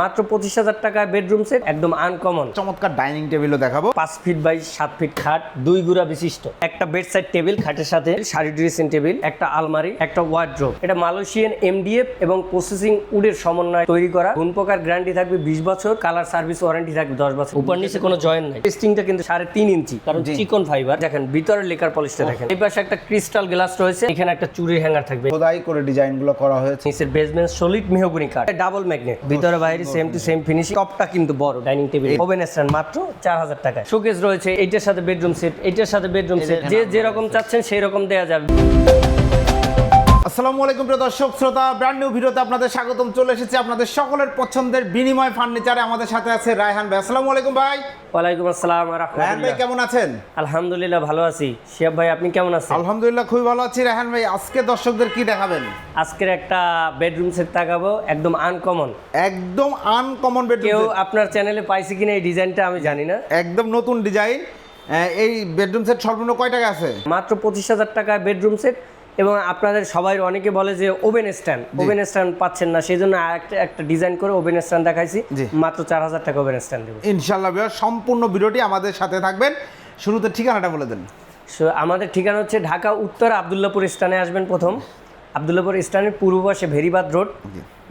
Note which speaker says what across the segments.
Speaker 1: মাত্র পঁচিশ হাজার টাকায় বেডরুম সেট একদম আনকমন
Speaker 2: চমৎকার ডাইনিং টেবিলও দেখাবো।
Speaker 1: পাঁচ ফিট বাই সাত ফিট খাট দুই গুড়া বিশিষ্ট। একটা বেড সাইড টেবিল খাটের সাথে শাড়ি ড্রেসিং টেবিল একটা আলমারি একটা ওয়ার্ড্রোব এটা মালয়েশিয়ান এমডিএফ এবং প্রসেসিং উডের সমন্বয় তৈরি করা। কোন প্রকার গ্যারান্টি থাকবে বিশ বছর কালার সার্ভিস ওয়ারেন্টি থাকবে দশ বছর। উপর নিচে কোনো জয়েন নাই। টেস্টিংটা কিন্তু সাড়ে তিন ইঞ্চি কারণ চিকন ফাইবার দেখেন ভিতরে লেকার পলিশটা দেখেন। এই পাশে একটা ক্রিস্টাল গ্লাস রয়েছে এখানে একটা চুরির হ্যাঙ্গার থাকবে।
Speaker 2: খোদাই করে ডিজাইনগুলো করা হয়েছে।
Speaker 1: নিচের বেসমেন্ট সলিড মেহগুনি কাঠ। ডাবল ম্যাগনেট ভিতরে বাইরে সেম টু সেম ফিনিশিং টপটা কিন্তু বড় ডাইনিং টেবিল ওভেন স্ট্যান্ড মাত্র চার হাজার টাকায়। শোকেস রয়েছে এইটার সাথে বেডরুম সেট এইটার সাথে বেডরুম সেট যে যেরকম চাচ্ছেন সেই রকম দেওয়া যাবে।
Speaker 2: আসসালামু আলাইকুম প্রিয় দর্শক শ্রোতা ব্র্যান্ড নিউ ভিডিওতে আপনাদের স্বাগতম। চলে এসেছে আপনাদের সকলের পছন্দের বিনিময় ফার্নিচারে আমাদের সাথে আছে রায়হান ভাই। আসসালামু আলাইকুম ভাই।
Speaker 1: ওয়ালাইকুম আসসালাম
Speaker 2: রায়হান ভাই কেমন আছেন?
Speaker 1: আলহামদুলিল্লাহ ভালো আছি। শিয়াব ভাই আপনি কেমন আছেন?
Speaker 2: আলহামদুলিল্লাহ খুবই ভালো আছি। রায়হান ভাই আজকে দর্শকদের কি দেখাবেন?
Speaker 1: আজকের একটা বেডরুম সেট তাকাবো একদম আনকমন
Speaker 2: একদম আনকমন বেডরুম কেউ
Speaker 1: আপনার চ্যানেলে পাইছে কিনা এই ডিজাইনটা আমি জানি না।
Speaker 2: একদম নতুন ডিজাইন এই বেডরুম সেট সর্বনিম্ন কয় টাকা আছে?
Speaker 1: মাত্র পঁচিশ হাজার টাকায় বেডরুম সেট এবং আপনাদের সবাই অনেকে বলে যে ওভেন স্ট্যান্ড ওভেন স্ট্যান্ড পাচ্ছেন না সেই জন্য একটা একটা ডিজাইন করে ওভেন স্ট্যান্ড দেখাইছি। মাত্র চার হাজার টাকা ওভেন স্ট্যান্ড দেবো।
Speaker 2: ইনশাল্লাহ ভাইয়া সম্পূর্ণ ভিডিওটি আমাদের সাথে থাকবেন। শুরুতে ঠিকানাটা বলে দেন।
Speaker 1: আমাদের ঠিকানা হচ্ছে ঢাকা উত্তর আবদুল্লাপুর স্ট্যান্ডে আসবেন প্রথম। আবদুল্লাপুর স্ট্যান্ডের পূর্ব পাশে ভেরিবাদ রোড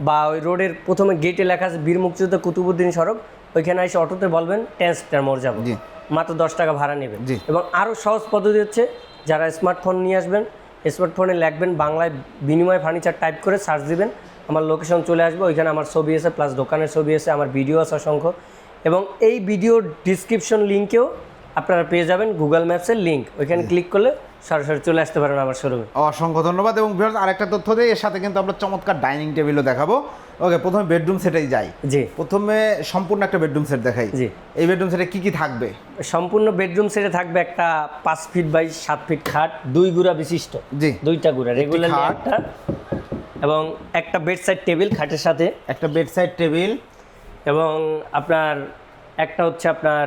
Speaker 1: বা ওই রোডের প্রথমে গেটে লেখা আছে বীর মুক্তিযুদ্ধ কুতুবুদ্দিন সড়ক। ওইখানে এসে অটোতে বলবেন টেন স্টার মোড় যাব। মাত্র দশ টাকা ভাড়া নেবেন। এবং আরও সহজ পদ্ধতি হচ্ছে যারা স্মার্টফোন নিয়ে আসবেন স্মার্টফোনে লিখবেন বাংলায় বিনিময় ফার্নিচার টাইপ করে সার্চ দিবেন। আমার লোকেশন চলে আসবে ওইখানে আমার ছবি এসে প্লাস দোকানের ছবি আছে আমার ভিডিও আছে অসংখ্য। এবং এই ভিডিওর ডিসক্রিপশন লিঙ্কেও আপনারা পেয়ে যাবেন গুগল ম্যাপসের লিঙ্ক ওইখানে ক্লিক করলে সরাসরি চলে আসতে পারেন আমার শোরুমে
Speaker 2: অসংখ্য ধন্যবাদ এবং ভিউয়ার্স আরেকটা তথ্য দিই এর সাথে কিন্তু আমরা চমৎকার ডাইনিং টেবিলও দেখাবো। ওকে প্রথমে বেডরুম সেটেই যাই।
Speaker 1: জি।
Speaker 2: প্রথমে সম্পূর্ণ একটা বেডরুম সেট দেখাই।
Speaker 1: জি।
Speaker 2: এই বেডরুম সেটে কি কি থাকবে?
Speaker 1: সম্পূর্ণ বেডরুম সেটে থাকবে একটা পাঁচ ফিট বাই সাত ফিট খাট দুই গুড়া বিশিষ্ট।
Speaker 2: জি।
Speaker 1: দুইটা গুড়া রেগুলার
Speaker 2: খাট।
Speaker 1: একটা। এবং একটা বেড সাইড টেবিল খাটের সাথে।
Speaker 2: একটা বেড সাইড টেবিল
Speaker 1: এবং আপনার একটা হচ্ছে আপনার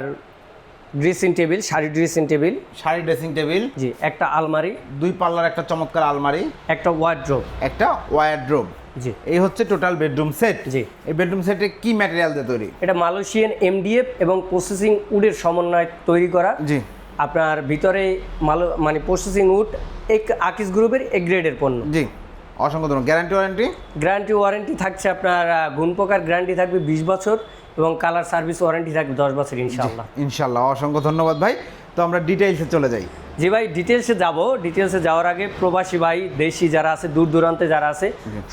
Speaker 1: dressing table sari dressing table.
Speaker 2: Sari dressing table.
Speaker 1: জি একটা আলমারি।
Speaker 2: দুই পাল্লার একটা চমৎকার আলমারি।
Speaker 1: একটা ওয়ার্ড্রোব
Speaker 2: একটা ওয়ারড্রোব
Speaker 1: জি।
Speaker 2: এই হচ্ছে টোটাল বেডরুম সেট
Speaker 1: জি।
Speaker 2: এই বেডরুম সেটে কি ম্যাটেরিয়াল দিয়ে তৈরি?
Speaker 1: এটা মালয়েশিয়ান এমডিএফ এবং প্রসেসিং উডের সমন্বয় তৈরি করা।
Speaker 2: জি।
Speaker 1: আপনার ভিতরে মালো মানে প্রসেসিং উড এক আকিস গ্রুপের এক গ্রেডের পণ্য।
Speaker 2: জি। অসংখ্য ধন্যবাদ। গ্যারান্টি ওয়ারেন্টি
Speaker 1: গ্যারান্টি ওয়ারেন্টি থাকছে আপনার গুণ প্রকার গ্যারান্টি থাকবে বিশ বছর। এবং কালার সার্ভিস ওয়ারেন্টি থাকবে দশ বছর ইনশাল্লাহ
Speaker 2: ইনশাল্লাহ অসংখ্য ধন্যবাদ ভাই। তো আমরা ডিটেইলসে চলে যাই।
Speaker 1: জি ভাই ডিটেলসে যাব। ডিটেলসে যাওয়ার আগে প্রবাসী ভাই দেশি যারা আছে দূর দূরান্তে যারা আছে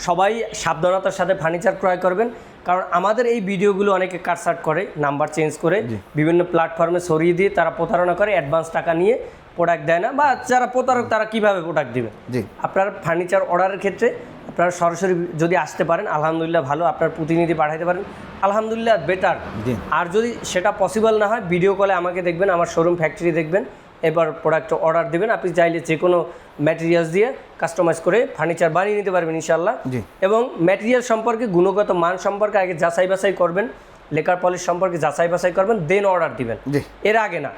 Speaker 1: সবাই সাবধানতার সাথে ফার্নিচার ক্রয় করবেন। কারণ আমাদের এই ভিডিওগুলো অনেকে কাটসাট করে নাম্বার চেঞ্জ করে বিভিন্ন প্ল্যাটফর্মে সরিয়ে দিয়ে তারা প্রতারণা করে অ্যাডভান্স টাকা নিয়ে প্রোডাক্ট দেয় না বা যারা প্রতারক তারা কীভাবে প্রোডাক্ট দিবে?
Speaker 2: জি।
Speaker 1: আপনার ফার্নিচার অর্ডারের ক্ষেত্রে আপনারা সরাসরি যদি আসতে পারেন আলহামদুলিল্লাহ ভালো আপনার প্রতিনিধি পাঠাতে পারেন। আলহামদুলিল্লাহ বেটার আর যদি সেটা পসিবল না হয় ভিডিও কলে আমাকে দেখবেন আমার শোরুম ফ্যাক্টরি দেখবেন এবার প্রোডাক্ট অর্ডার দেবেন। আপনি চাইলে যে কোনো ম্যাটেরিয়ালস দিয়ে কাস্টমাইজ করে ফার্নিচার বানিয়ে নিতে পারবেন ইনশাল্লাহ এবং ম্যাটেরিয়াল সম্পর্কে গুণগত মান সম্পর্কে আগে যাচাই বাছাই করবেন লেকার পলিশ সম্পর্কে যাচাই বাছাই করবেন দেন অর্ডার দিবেন। এর আগে না।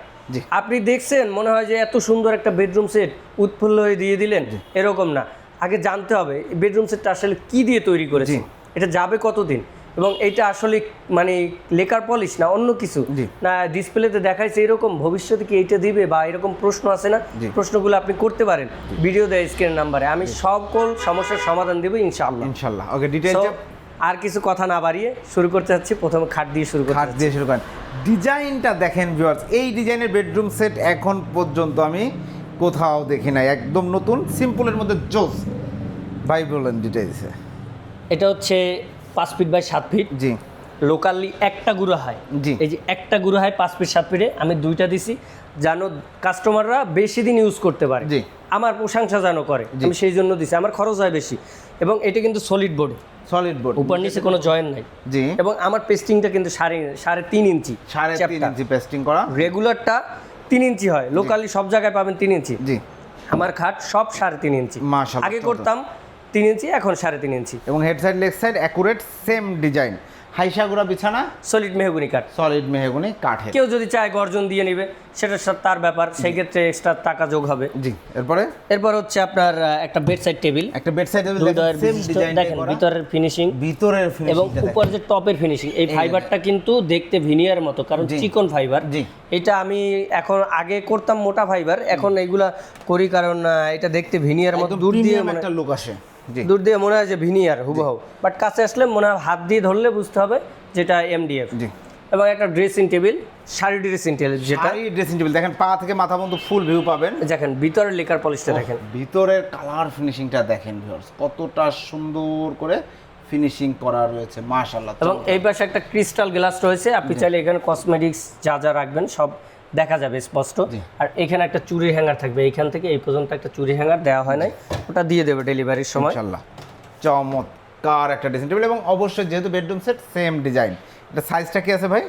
Speaker 1: আপনি দেখছেন মনে হয় যে এত সুন্দর একটা বেডরুম সেট উৎফুল্ল হয়ে দিয়ে দিলেন? এরকম না। আগে জানতে হবে বেডরুম সেটটা আসলে কি দিয়ে তৈরি করেছে এটা যাবে কতদিন? এবং এটা আসলে মানে লেকার পলিশ না অন্য কিছু? না ডিসপ্লেতে দেখাইছে এরকম? ভবিষ্যতে কি এইটা দিবে বা এরকম প্রশ্ন আছে না। প্রশ্নগুলো আপনি করতে পারেন। ভিডিও দেয় স্ক্রিন নাম্বারে আমি সকল সমস্যার সমাধান দেবো ইনশাআল্লাহ।
Speaker 2: ইনশাল্লাহ ওকে ডিটেইলসে
Speaker 1: আর কিছু কথা না বাড়িয়ে শুরু করতে চাচ্ছি প্রথমে খাট দিয়ে শুরু করতে
Speaker 2: খাট দিয়ে শুরু করেন। ডিজাইনটা দেখেন ভিউয়ার্স এই ডিজাইনের বেডরুম সেট এখন পর্যন্ত আমি কোথাও দেখি নাই। একদম নতুন সিম্পলের মধ্যে জোস। ভাই বলেন ডিটেইলসে
Speaker 1: এটা হচ্ছে পাঁচ ফিট বাই সাত ফিট
Speaker 2: জি।
Speaker 1: লোকালি একটা গুঁড়ো হয়।
Speaker 2: জি।
Speaker 1: এই যে একটা গুঁড়ো হয় পাঁচ ফিট সাত ফিটে আমি দুইটা দিছি। যেন কাস্টমাররা বেশি দিন ইউজ করতে পারে।
Speaker 2: জি।
Speaker 1: আমার প্রশংসা যেন করে। আমি সেই জন্য দিছি। আমার খরচ হয় বেশি। এবং এটা কিন্তু সলিড বোর্ড
Speaker 2: সলিড বোর্ড
Speaker 1: উপর নিচে কোনো জয়েন নাই।
Speaker 2: জি।
Speaker 1: এবং আমার পেস্টিংটা কিন্তু সাড়ে সাড়ে তিন ইঞ্চি
Speaker 2: সাড়ে তিন ইঞ্চি পেস্টিং করা।
Speaker 1: রেগুলারটা তিন ইঞ্চি হয়। লোকালি সব জায়গায় পাবেন তিন ইঞ্চি।
Speaker 2: জি।
Speaker 1: আমার খাট সব সাড়ে তিন ইঞ্চি।
Speaker 2: মাশাআল্লাহ,
Speaker 1: আগে করতাম তিন ইঞ্চি এখন সাড়ে তিন ইঞ্চি।
Speaker 2: এবং head side leg side accurate same design হাইসাগুড়া বিছানা?
Speaker 1: সলিড মেহগুনি কাঠ।
Speaker 2: সলিড মেহগুনি কাঠের।
Speaker 1: কেউ যদি চায় গর্জন দিয়ে নেবে সেটা তার ব্যাপার। সেই ক্ষেত্রে এক্সট্রা টাকা যোগ হবে।
Speaker 2: জি এরপরে?
Speaker 1: এরপর হচ্ছে আপনার একটা বেড সাইড টেবিল
Speaker 2: একটা বেড সাইড
Speaker 1: দুই দয়ের দেখেন ভিতরের ফিনিশিং
Speaker 2: ভিতরের
Speaker 1: এবং
Speaker 2: ফিনিশিংটা
Speaker 1: উপর যে টপের ফিনিশিং এই ফাইবারটা কিন্তু দেখতে ভিনিয়ার মতো কারণ। চিকন ফাইবার
Speaker 2: জি।
Speaker 1: এটা আমি এখন আগে করতাম মোটা ফাইবার এখন এইগুলা করি কারণ এটা দেখতে ভিনিয়ার মতো দূর দিয়ে
Speaker 2: একটা লুক আসে।
Speaker 1: দূর দিয়ে মনে হয় যে ভিনিয়ার হুবহু। বাট কাছে আসলে মনে হয় হাত দিয়ে ধরলে বুঝতে হবে যেটা এমডিএফ
Speaker 2: জি।
Speaker 1: এবং একটা dressing table sari dressing table যেটা
Speaker 2: শাড়ি ড্রেসিং টেবিল দেখেন পা থেকে মাথা পর্যন্ত ফুল ভিউ পাবেন।
Speaker 1: দেখেন ভিতরে লেকার পলিশটা দেখেন।
Speaker 2: ভিতরের কালার ফিনিশিংটা দেখেন ভিউয়ার্স কতটা সুন্দর করে ফিনিশিং করা রয়েছে মাশাআল্লাহ
Speaker 1: এবং এই পাশে একটা ক্রিস্টাল গ্লাস রয়েছে। আপনি চাইলে এখানে কসমেটিক্স যা যা রাখবেন সব দেখা যাবে স্পষ্ট। আর এখানে একটা চুরি হ্যাঙ্গার থাকবে। এইখান থেকে এই পর্যন্ত একটা চুরি হ্যাঙ্গার দেওয়া হয় নাই। ওটা দিয়ে দেবে ডেলিভারির সময়।
Speaker 2: মাশাআল্লাহ চমৎকার একটা ড্রেসিং টেবিল এবং অবশ্যই যেহেতু বেডরুম সেট সেম ডিজাইন এটা সাইজটা কি আছে ভাই?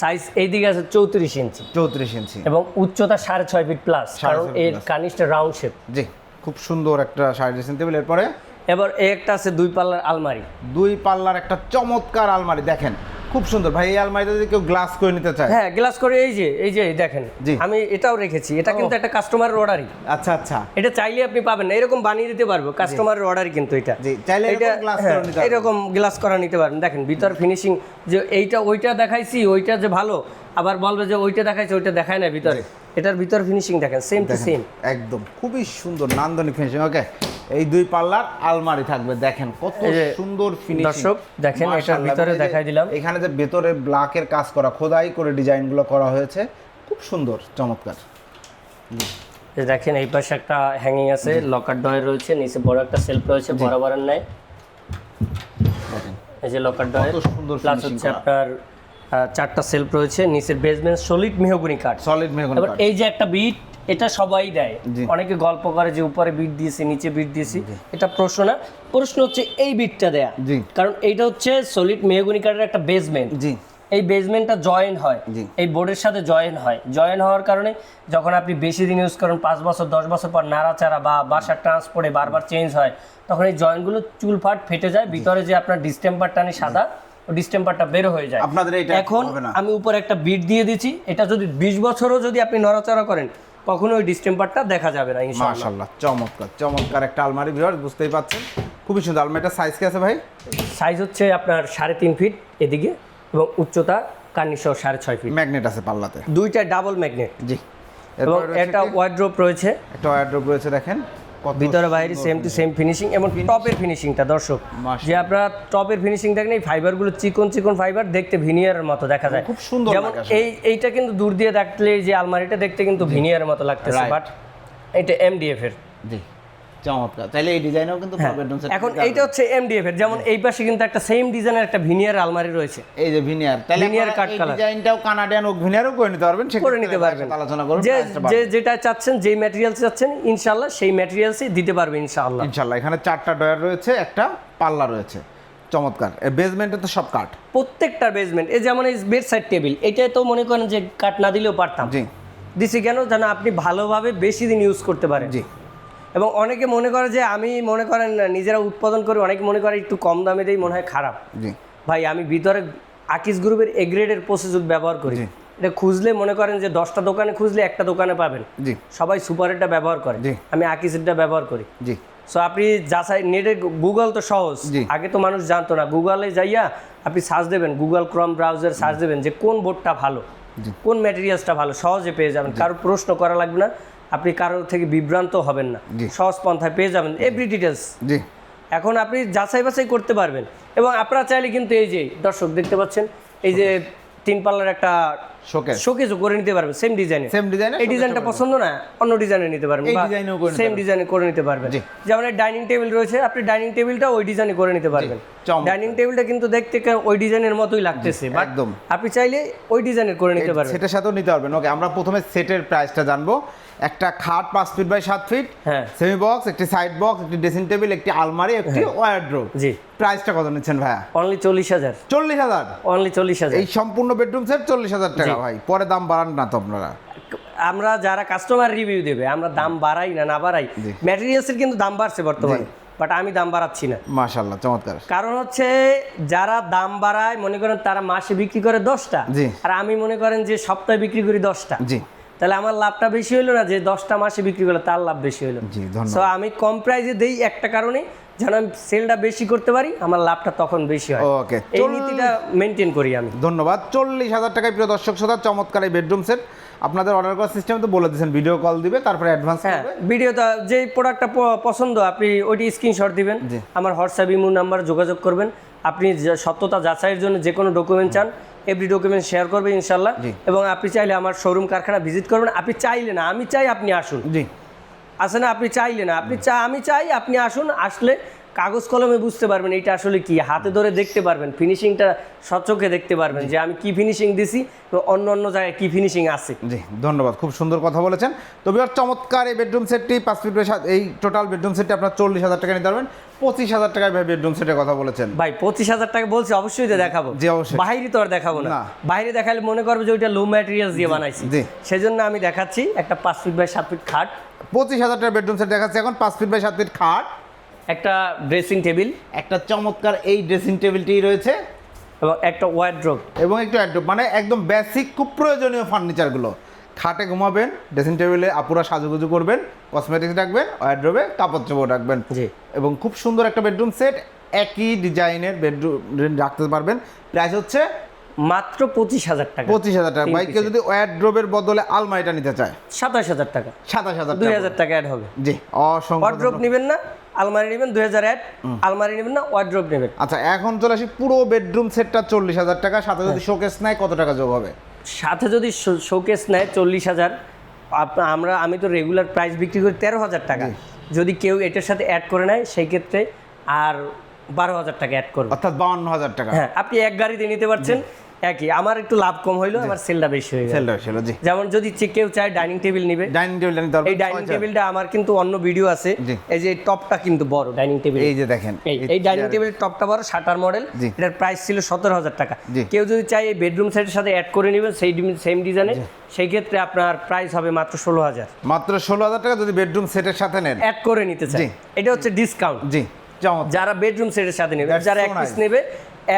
Speaker 1: সাইজ এইদিকে আছে চৌত্রিশ ইঞ্চি।
Speaker 2: চৌত্রিশ ইঞ্চি।
Speaker 1: এবং উচ্চতা সাড়ে ছয় ফিট প্লাস কারণ এর। কানিসটা রাউন্ড শেপ
Speaker 2: জি খুব সুন্দর একটা শাড়ি ড্রেসিং টেবিল এরপরে?
Speaker 1: এবার একটা আছে দুই পাল্লার আলমারি।
Speaker 2: দুই পাল্লার একটা চমৎকার আলমারি। দেখেন খুব সুন্দর। ভাই এই আলমারিটা যদি কেউ গ্লাস করে নিতে চায়।
Speaker 1: হ্যাঁ গ্লাস করে এই যে এই যে দেখেন। আমি এটাও রেখেছি। এটা কিন্তু একটা কাস্টমারের অর্ডারই
Speaker 2: আচ্ছা আচ্ছা।
Speaker 1: এটা চাইলে আপনি পাবেন না। এরকম বানিয়ে দিতে পারব। কাস্টমারের অর্ডার কিন্তু এটা।
Speaker 2: জি, চাইলে
Speaker 1: এটা হ্যাঁ। এরকম গ্লাস করা নিতে পারেন। দেখেন ভিতর ফিনিশিং যে এইটা ওইটা দেখাইছি ওইটা যে ভালো। আবার বলবে যে ওইটা দেখাইছে ওইটা দেখায় না ভিতরে। এটার ভিতর ফিনিশিং দেখেন সেম টু সেম
Speaker 2: একদম। খুবই সুন্দর নান্দনিক ফিনিশিং ওকে এই দুই পাল্লার আলমারি থাকবে দেখেন কত সুন্দর ফিনিশিং
Speaker 1: দর্শক, দেখেন এটার ভিতরে দেখাই দিলাম।
Speaker 2: এখানে যে ভেতরে ব্ল্যাকের কাজ করা খোদাই করে ডিজাইনগুলো করা হয়েছে খুব সুন্দর চমৎকার।
Speaker 1: দেখেন এই পাশে একটা হ্যাঙ্গিং আছে লকার ডয়ের রয়েছে নিচে বড় একটা সেলফ রয়েছে বরাবরের নাই এই যে লকার ডয়ের
Speaker 2: কত সুন্দর
Speaker 1: প্লাস হচ্ছে আপনার চারটা সেলফ রয়েছে নিচের বেসমেন্ট সলিড মেহগুনি কাঠ
Speaker 2: সলিড মেহগনি
Speaker 1: এবার এই যে একটা বিট এটা সবাই দেয়। অনেকে গল্প করে যে উপরে বিট দিয়েছি নিচে বিট দিয়েছি এটা প্রশ্ন না। প্রশ্ন হচ্ছে এই বিটটা দেয়া। কারণ এইটা হচ্ছে সলিড মেহগুনি কাঠের একটা বেসমেন্ট
Speaker 2: জি।
Speaker 1: এই বেসমেন্টটা জয়েন হয়। এই বোর্ডের সাথে জয়েন হয়। জয়েন হওয়ার কারণে যখন আপনি বেশি দিন ইউজ করেন পাঁচ বছর দশ বছর পর নাড়াচাড়া বা বাসার ট্রান্সপোর্টে বারবার চেঞ্জ হয় তখন এই জয়েন্টগুলো চুলফাট ফেটে যায় ভিতরে যে আপনার ডিস্টেম্পারটা নেই সাদা ও ডিস্টেম্পারটা বের হয়ে যায়।
Speaker 2: আপনাদের
Speaker 1: এখন আমি উপরে একটা বিট দিয়ে দিচ্ছি। এটা যদি বিশ বছরও যদি আপনি নড়াচড়া করেন কখনো ওই ডিস্টেম্পারটা দেখা যাবে না ইনশাআল্লাহ।
Speaker 2: মাশাআল্লাহ চমৎকার চমৎকার একটা আলমারি ভিউয়ার বুঝতেই পাচ্ছেন। খুবই সুন্দর আলমারিটার সাইজ কি আছে ভাই?
Speaker 1: সাইজ হচ্ছে আপনার সাড়ে তিন ফিট এদিকে এবং উচ্চতা কার্নিশও সাড়ে ছয় ফিট
Speaker 2: ম্যাগনেট আছে পাল্লাতে।
Speaker 1: দুইটা ডাবল ম্যাগনেট
Speaker 2: জি।
Speaker 1: এবং একটা? ওয়ার্ড্রোপ রয়েছে।
Speaker 2: একটা ওয়ার্ড্রোব রয়েছে দেখেন।
Speaker 1: ভিতরে বাইরে সেম টু সেম ফিনিশিং এবং টপের ফিনিশিংটা দর্শক। যে আপনারা টপের ফিনিশিং দেখেন এই ফাইবারগুলো চিকন চিকন ফাইবার দেখতে ভিনিয়ারের মতো দেখা যায়।
Speaker 2: খুব সুন্দর
Speaker 1: যেমন এই এইটা কিন্তু দূর দিয়ে দেখলে যে আলমারিটা দেখতে কিন্তু ভিনিয়ারের মতো লাগতেছে বাট এটা এমডিএফ এর
Speaker 2: জি। চমৎকার। তাহলে এই ডিজাইনও কিন্তু
Speaker 1: হ্যাঁ,
Speaker 2: বেডরুম সেট
Speaker 1: এখন এইটা হচ্ছে এমডিএফ এর। যেমন এই পাশে কিন্তু একটা সেম ডিজাইনের একটা ভিনিয়ার আলমারি রয়েছে।
Speaker 2: এই যে ভিনিয়ার তাহলে ডিজাইনটাও কানাডিয়ান ওক ভিনিয়ারও করে নিতে পারবেন।
Speaker 1: করে নিতে পারবেন।
Speaker 2: আলোচনা করুন
Speaker 1: যে যেটা চাচ্ছেন যেই ম্যাটেরিয়ালস চাচ্ছেন ইনশাআল্লাহ সেই ম্যাটেরিয়ালসই দিতে পারবে ইনশাআল্লাহ।
Speaker 2: ইনশাআল্লাহ। এখানে চারটা ডয়ার রয়েছে একটা পাল্লা রয়েছে। চমৎকার। বেসমেন্টে তো সব কাঠ।
Speaker 1: প্রত্যেকটা বেসমেন্ট এই যেমন এই বেড সাইড টেবিল তো মনে করেন যে কাট না দিলেও পারতাম।
Speaker 2: জি।
Speaker 1: দিছি কেন? যেন আপনি ভালোভাবে বেশি দিন ইউজ করতে পারেন।
Speaker 2: জি।
Speaker 1: এবং অনেকে মনে করে যে আমি মনে করেন নিজেরা উৎপাদন করি অনেকে মনে করে একটু কম দামে দেই মনে হয় খারাপ। ভাই আমি ভিতরে আকিস গ্রুপের এ গ্রেডের প্রসেসর ব্যবহার করি। এটা খুঁজলে মনে করেন যে দশটা দোকানে খুঁজলে একটা দোকানে পাবেন।
Speaker 2: জি।
Speaker 1: সবাই সুপারেরটা ব্যবহার করে।
Speaker 2: জি।
Speaker 1: আমি আকিসেরটা ব্যবহার করি।
Speaker 2: জি।
Speaker 1: সো আপনি যাচাই নেটে গুগল তো সহজ। আগে তো মানুষ জানতো না। গুগলে যাইয়া আপনি সার্চ দেবেন গুগল ক্রম ব্রাউজার সার্চ দেবেন যে কোন বোর্ডটা ভালো। কোন ম্যাটেরিয়ালসটা ভালো? সহজে পেয়ে যাবেন। কারও প্রশ্ন করা লাগবে না। আপনি কারোর থেকে বিভ্রান্ত হবেন না। সহজ পন্থায় পেয়ে যাবেন। এভরি ডিটেলস
Speaker 2: জি।
Speaker 1: এখন আপনি যাচাই বাছাই করতে পারবেন। এবং আপনারা চাইলে কিন্তু এই যে দর্শক দেখতে পাচ্ছেন এই যে তিন পাল্লার একটা
Speaker 2: শোকেস
Speaker 1: শোকেসও করে নিতে পারবেন সেম ডিজাইনে
Speaker 2: সেম ডিজাইনে
Speaker 1: এই ডিজাইনটা পছন্দ না অন্য ডিজাইনে নিতে পারবেন
Speaker 2: এই ডিজাইনেও করে
Speaker 1: সেম। ডিজাইনে করে নিতে পারবেন যেমন ডাইনিং টেবিল রয়েছে আপনি ডাইনিং টেবিলটা ওই ডিজাইনে করে নিতে পারবেন। ডাইনিং টেবিলটা কিন্তু দেখতে ওই ডিজাইনের মতোই লাগতেছে
Speaker 2: একদম।
Speaker 1: আপনি চাইলে ওই ডিজাইনের করে নিতে পারবেন।
Speaker 2: সেটার সাথেও নিতে পারবেন। ওকে আমরা প্রথমে সেটের প্রাইসটা জানব। একটা খাট পাঁচ ফিট বাই সাত ফিট
Speaker 1: হ্যাঁ।
Speaker 2: সেমি বক্স একটি সাইড বক্স একটি ড্রেসিং টেবিল একটি আলমারি একটি ওয়ার্ড্রোব
Speaker 1: জি।
Speaker 2: প্রাইসটা কত নিচ্ছেন ভাইয়া?
Speaker 1: অনলি চল্লিশ হাজার।
Speaker 2: চল্লিশ হাজার।
Speaker 1: অনলি চল্লিশ হাজার।
Speaker 2: এই সম্পূর্ণ বেডরুম সেট চল্লিশ হাজার টাকা। ভাই পরে দাম বাড়ান না তো আপনারা।
Speaker 1: আমরা যারা কাস্টমার রিভিউ দেবে আমরা দাম বাড়াই না না বাড়াই। ম্যাটেরিয়ালসের কিন্তু দাম বাড়ছে বর্তমানে বাট আমি দাম বাড়াচ্ছি না।
Speaker 2: মাশাল্লাহ চমৎকার।
Speaker 1: কারণ হচ্ছে যারা দাম বাড়ায় মনে করেন তারা মাসে বিক্রি করে দশটা আর আমি মনে করেন যে সপ্তাহে বিক্রি করি দশটা।
Speaker 2: জি।
Speaker 1: তাহলে আমার লাভটা বেশি হলো না যে দশটা মাসে বিক্রি করলে তার লাভ বেশি হলো সো আমি কম প্রাইসে দেই একটা কারণে যেন আমি সেলটা বেশি করতে পারি আমার লাভটা তখন বেশি হয়।
Speaker 2: ওকে
Speaker 1: এই নীতিটা মেনটেন করি আমি।
Speaker 2: ধন্যবাদ। চল্লিশ হাজার টাকায় প্রিয় দর্শক শ্রোতা চমৎকার এই বেডরুম সেট আপনাদের অর্ডার করার সিস্টেম তো বলে দিয়েছেন ভিডিও কল দিবে তারপরে অ্যাডভান্স
Speaker 1: হ্যাঁ ভিডিওটা যে প্রোডাক্টটা পছন্দ আপনি ওইটি স্ক্রিনশট দিবেন। আমার হোয়াটসঅ্যাপ ইমো নাম্বার যোগাযোগ করবেন। আপনি সত্যতা যাচাইয়ের জন্য যে কোনো ডকুমেন্ট চান এভরি ডকুমেন্ট শেয়ার করবে ইনশাল্লাহ এবং আপনি চাইলে আমার শোরুম কারখানা ভিজিট করবেন। আপনি চাইলে না আমি চাই আপনি আসুন।
Speaker 2: জি।
Speaker 1: আসে না আপনি চাইলে না। আপনি চা আমি চাই আপনি আসুন আসলে কাগজ কলমে বুঝতে পারবেন এটা আসলে কি? হাতে ধরে দেখতে পারবেন ফিনিশিংটা সচোখে দেখতে পারবেন যে আমি কি ফিনিশিং দিছি তো অন্য অন্য জায়গায় কি ফিনিশিং আছে।
Speaker 2: জি ধন্যবাদ খুব সুন্দর কথা বলেছেন। তবে আর চমৎকার এই বেডরুম সেটটি পাঁচ ফিট এই টোটাল বেডরুম সেটটি আপনার চল্লিশ হাজার টাকা নিতে পারবেন। পঁচিশ হাজার টাকায় ভাই বেডরুম সেটের কথা বলেছেন।
Speaker 1: ভাই পঁচিশ হাজার টাকা বলছি অবশ্যই তো দেখাবো।
Speaker 2: জি, অবশ্যই।
Speaker 1: বাইরে তো আর দেখাবো না। বাইরে দেখালে মনে করবে যে ওইটা লো ম্যাটেরিয়াল দিয়ে বানাইছি।
Speaker 2: জি।
Speaker 1: সেজন্য আমি দেখাচ্ছি একটা পাঁচ ফিট বাই সাত ফিট খাট।
Speaker 2: পঁচিশ হাজার টাকা বেডরুম সেট দেখাচ্ছি। এখন পাঁচ ফিট বাই সাত ফিট খাট।
Speaker 1: একটা ড্রেসিং টেবিল
Speaker 2: একটা চমৎকার এই ড্রেসিং টেবিলটি রয়েছে।
Speaker 1: এবং একটা ওয়ার্ড্রোপ
Speaker 2: এবং একটু অ্যাড্রপ মানে একদম বেসিক খুব প্রয়োজনীয় ফার্নিচারগুলো খাটে ঘুমাবেন ড্রেসিং টেবিলে আপুরা সাজুগুজু করবেন কসমেটিক্স রাখবেন ওয়ার্ড্রোবে কাপড় চোপড় রাখবেন।
Speaker 1: জি।
Speaker 2: এবং খুব সুন্দর একটা বেডরুম সেট একই ডিজাইনের বেডরুম রাখতে পারবেন। প্রাইস হচ্ছে
Speaker 1: মাত্র পঁচিশ হাজার টাকা।
Speaker 2: পঁচিশ হাজার টাকা। কেউ যদি ওয়ার্ড্রোবের বদলে আলমারিটা নিতে চায়।
Speaker 1: সাতাশ হাজার টাকা।
Speaker 2: সাতাশ হাজার
Speaker 1: দুই
Speaker 2: টাকা।
Speaker 1: হাজার টাকা অ্যাড হবে।
Speaker 2: জি অসংখ্য
Speaker 1: ওয়ার্ড্রোপ
Speaker 2: ধন্যবাদ।
Speaker 1: নেবেন না? আলমারি নেবেন দুই হাজার এক আলমারি নেবেন না ওয়ার্ড্রোপ নেবেন।
Speaker 2: আচ্ছা এখন চলে আসি পুরো বেডরুম সেটটা চল্লিশ হাজার টাকা সাথে যদি
Speaker 1: হ্যাঁ।
Speaker 2: শোকেস নেয় কত টাকা যোগ হবে?
Speaker 1: সাথে যদি শোকেস নেয় চল্লিশ হাজার আমরা আমি তো রেগুলার প্রাইস বিক্রি করি তেরো হাজার টাকা। যদি কেউ এটার সাথে অ্যাড করে নেয় সেই ক্ষেত্রে আর বারো হাজার টাকা অ্যাড করবে।
Speaker 2: অর্থাৎ বাউন্ন হাজার টাকা।
Speaker 1: হ্যাঁ আপনি এক গাড়িতে নিতে পারছেন একই। আমার একটু লাভ কম হইল আমার সেলটা বেশি হয়ে গেল।
Speaker 2: সেলটা ছিল জি।
Speaker 1: যেমন যদি কেউ চায় ডাইনিং টেবিল নিবে
Speaker 2: ডাইনিং পারবেন
Speaker 1: এই ডাইনিং টেবিলটা আমার কিন্তু অন্য ভিডিও আছে। এই যে টপটা কিন্তু বড় ডাইনিং টেবিল
Speaker 2: এই যে দেখেন
Speaker 1: এই ডাইনিং টেবিলের টপটা বড় শাটার মডেল এটার প্রাইস ছিল সতেরো হাজার টাকা। কেউ যদি চায় এই বেডরুম সেটের সাথে অ্যাড করে নেবেন সেই সেম ডিজাইনে সেই ক্ষেত্রে আপনার প্রাইস হবে মাত্র ষোলো হাজার।
Speaker 2: মাত্র ষোলো হাজার টাকা যদি বেডরুম সেটের সাথে নেন।
Speaker 1: অ্যাড করে নিতে
Speaker 2: জি।
Speaker 1: এটা হচ্ছে ডিসকাউন্ট
Speaker 2: জি
Speaker 1: যারা বেডরুম সেটের সাথে নেবে যারা এক পিস নেবে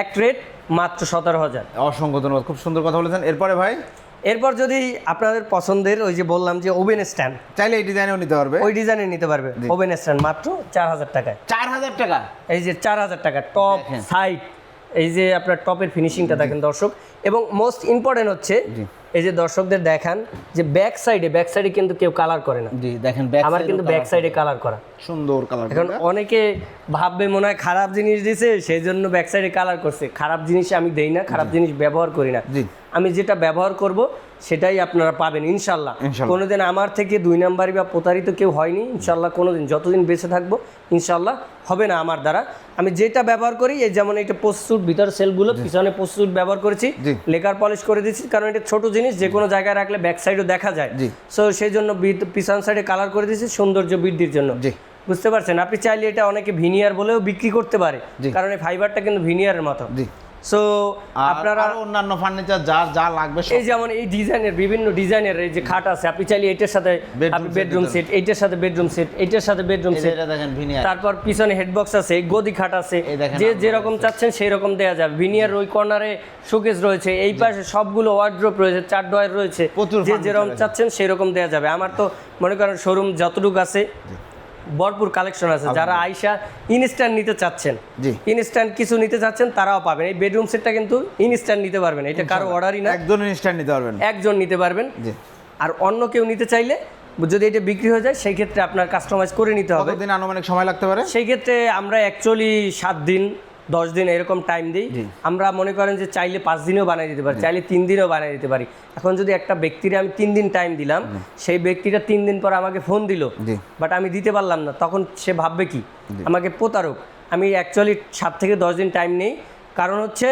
Speaker 1: এক রেট মাত্র সতেরো হাজার।
Speaker 2: অসংখ্য ধন্যবাদ খুব সুন্দর কথা বলেছেন। এরপরে ভাই?
Speaker 1: এরপর যদি আপনাদের পছন্দের ওই যে বললাম যে ওভেন স্ট্যান্ড
Speaker 2: চাইলে এই ডিজাইনেও নিতে পারবে।
Speaker 1: ওই ডিজাইনে নিতে পারবে। ওভেন স্ট্যান্ড মাত্র চার হাজার টাকায়।
Speaker 2: চার হাজার টাকা?
Speaker 1: এই যে চার হাজার টাকা টপ
Speaker 2: সাইট
Speaker 1: সাইড এই যে আপনার টপের ফিনিশিংটা দেখেন দর্শক এবং মোস্ট ইম্পর্টেন্ট হচ্ছে এই যে দর্শকদের দেখান যে ব্যাক সাইডে ব্যাক সাইডে কিন্তু কেউ কালার করে না।
Speaker 2: জি দেখেন ব্যাক
Speaker 1: আমার কিন্তু ব্যাক সাইডে কালার করা।
Speaker 2: সুন্দর কালার
Speaker 1: এখন অনেকে ভাববে মনে হয় খারাপ জিনিস দিছে সেই জন্য ব্যাক সাইডে কালার করছে। খারাপ জিনিস আমি দেই না খারাপ জিনিস ব্যবহার করি না।
Speaker 2: জি।
Speaker 1: আমি যেটা ব্যবহার করব সেটাই আপনারা পাবেন ইনশাল্লাহ। কোনোদিন আমার থেকে দুই নাম্বারই বা প্রতারিত কেউ হয়নি ইনশাল্লাহ কোনোদিন যতদিন বেঁচে থাকব ইনশাল্লাহ হবে না আমার দ্বারা। আমি যেটা ব্যবহার করি এই যেমন এটা পোস্টসুট ভিতর সেলগুলো পিছনে পোস্টসুট ব্যবহার করেছি। লেকার পলিশ করে দিচ্ছি কারণ এটা ছোট জিনিস যে কোনো জায়গায় রাখলে ব্যাক সাইডও দেখা যায়। সো সেই জন্য পিছন সাইডে কালার করে দিচ্ছি সৌন্দর্য বৃদ্ধির জন্য। বুঝতে পারছেন? আপনি চাইলে এটা অনেকে ভিনিয়ার বলেও বিক্রি করতে পারে। কারণ এই ফাইবারটা কিন্তু ভিনিয়ারের মতো। সো আপনারা
Speaker 2: অন্যান্য ফার্নিচার যা যা লাগবে
Speaker 1: এই যেমন এই ডিজাইনের বিভিন্ন ডিজাইনের এই যে খাট আছে আপনি চাইলে এটার সাথে বেডরুম সেট এইটার সাথে বেডরুম সেট এইটার সাথে বেডরুম সেট
Speaker 2: দেখেন ভিনিয়ার
Speaker 1: তারপর পিছনে হেডবক্স আছে গদি খাট আছে। যে যেরকম চাচ্ছেন সেই রকম দেওয়া যাবে ভিনিয়ার ওই কর্নারে শোকেস রয়েছে এই পাশে সবগুলো ওয়ার্ড্রোপ রয়েছে চার ডয়ার রয়েছে। যে যেরকম। চাচ্ছেন সেই রকম দেওয়া যাবে। আমার তো মনে করেন শোরুম যতটুকু আছে ভরপুর কালেকশন আছে। যারা আইসা ইনস্ট্যান্ট নিতে চাচ্ছেন। ইনস্ট্যান্ট কিছু নিতে চাচ্ছেন তারাও পাবেন। এই বেডরুম সেটটা কিন্তু ইনস্ট্যান্ট নিতে পারবেন। এটা কারও অর্ডারই না।
Speaker 2: একজন ইনস্ট্যান্ট নিতে পারবেন।
Speaker 1: একজন নিতে পারবেন। আর অন্য কেউ নিতে চাইলে যদি এটা বিক্রি হয়ে যায় সেই ক্ষেত্রে আপনার কাস্টমাইজ করে নিতে হবে।
Speaker 2: দিন আনুমানিক সময় লাগতে পারে?
Speaker 1: সেই ক্ষেত্রে আমরা অ্যাকচুয়ালি সাত দিন দশ দিন এরকম টাইম দিই আমরা মনে করেন যে চাইলে পাঁচ দিনেও বানিয়ে দিতে পারি চাইলে তিন দিনেও বানিয়ে দিতে পারি। এখন যদি একটা ব্যক্তিরে আমি তিন দিন টাইম দিলাম সেই ব্যক্তিটা তিন দিন পর আমাকে ফোন দিল বাট আমি দিতে পারলাম না তখন সে ভাববে কি? আমাকে প্রতারক। আমি অ্যাকচুয়ালি সাত থেকে দশ দিন টাইম নেই। কারণ হচ্ছে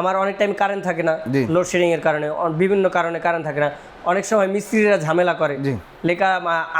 Speaker 1: আমার অনেক টাইম কারেন্ট থাকে না লোডশেডিংয়ের কারণে বিভিন্ন কারণে কারেন্ট থাকে না। অনেক সময় মিস্ত্রিরা ঝামেলা করে। লেখা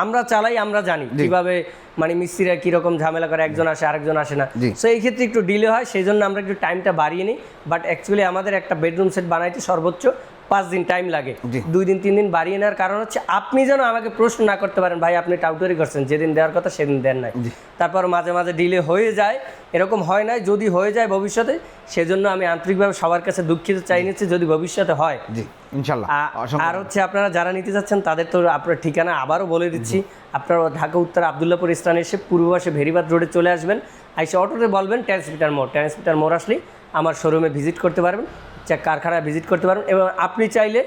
Speaker 1: আমরা চালাই আমরা জানি। কীভাবে মানে মিস্ত্রিরা কীরকম ঝামেলা করে একজন আসে আরেকজন আসে না।
Speaker 2: তো
Speaker 1: সো এই ক্ষেত্রে একটু ডিলে হয় সেই জন্য আমরা একটু টাইমটা বাড়িয়ে নিই। বাট অ্যাকচুয়ালি আমাদের একটা বেডরুম সেট বানাইতে সর্বোচ্চ। পাঁচ দিন টাইম লাগে। দুই দিন তিন দিন বাড়িয়ে নেওয়ার কারণ হচ্ছে আপনি যেন আমাকে প্রশ্ন না করতে পারেন ভাই আপনি টাউটারি করছেন যেদিন দেওয়ার কথা সেদিন দেন নাই। তারপর মাঝে মাঝে ডিলে হয়ে যায়। এরকম হয় নাই যদি হয়ে যায় ভবিষ্যতে সেজন্য আমি আন্তরিকভাবে সবার কাছে দুঃখিত চাই নিচ্ছি যদি ভবিষ্যতে হয়।
Speaker 2: জি ইনশাল্লাহ।
Speaker 1: আর হচ্ছে আপনারা যারা নিতে যাচ্ছেন তাদের তো আপনার ঠিকানা আবারও বলে দিচ্ছি। আপনারা ঢাকা উত্তর আবদুল্লাপুর স্থানে এসে পূর্ব পাশে ভেরিবাদ রোডে চলে আসবেন। আইসে অটোতে বলবেন ট্রান্সমিটার মোড় ট্রান্সমিটার মোড় আসলেই আমার শোরুমে ভিজিট করতে পারবেন। কারখানায় ভিজিট করতে পারেন এবং আপনি চাইলে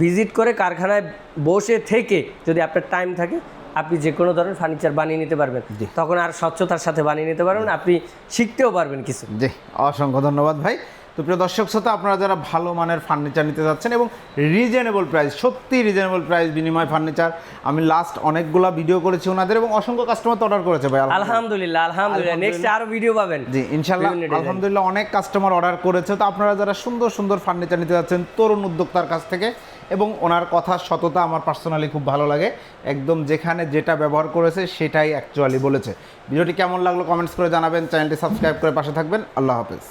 Speaker 1: ভিজিট করে কারখানায় বসে থেকে যদি আপনার টাইম থাকে আপনি যে কোনো ধরনের ফার্নিচার বানিয়ে নিতে পারবেন। তখন আর স্বচ্ছতার সাথে বানিয়ে নিতে পারবেন আপনি শিখতেও পারবেন কিছু।
Speaker 2: জি অসংখ্য ধন্যবাদ ভাই। তো প্রিয় দর্শক শ্রোতা আপনারা যারা ভালো মানের ফার্নিচার নিতে যাচ্ছেন এবং রিজনেবল প্রাইস সত্যি রিজনেবল প্রাইস বিনিময় ফার্নিচার আমি লাস্ট অনেকগুলা ভিডিও করেছি ওনাদের এবং অসংখ্য কাস্টমার তো অর্ডার করেছে ভাই আলহামদুলিল্লাহ।
Speaker 1: আলহামদুলিল্লাহ নেক্সট আরও ভিডিও পাবেন।
Speaker 2: জি
Speaker 1: design।
Speaker 2: আলহামদুলিল্লাহ অনেক কাস্টমার অর্ডার করেছে। তো আপনারা যারা সুন্দর সুন্দর ফার্নিচার নিতে যাচ্ছেন তরুণ উদ্যোক্তার কাছ থেকে এবং ওনার কথার সততা আমার পার্সোনালি খুব ভালো লাগে একদম যেখানে যেটা ব্যবহার করেছে সেটাই অ্যাকচুয়ালি বলেছে। ভিডিওটি কেমন লাগল কমেন্টস করে জানাবেন চ্যানেলটি সাবস্ক্রাইব করে পাশে থাকবেন। আল্লাহ হাফেজ।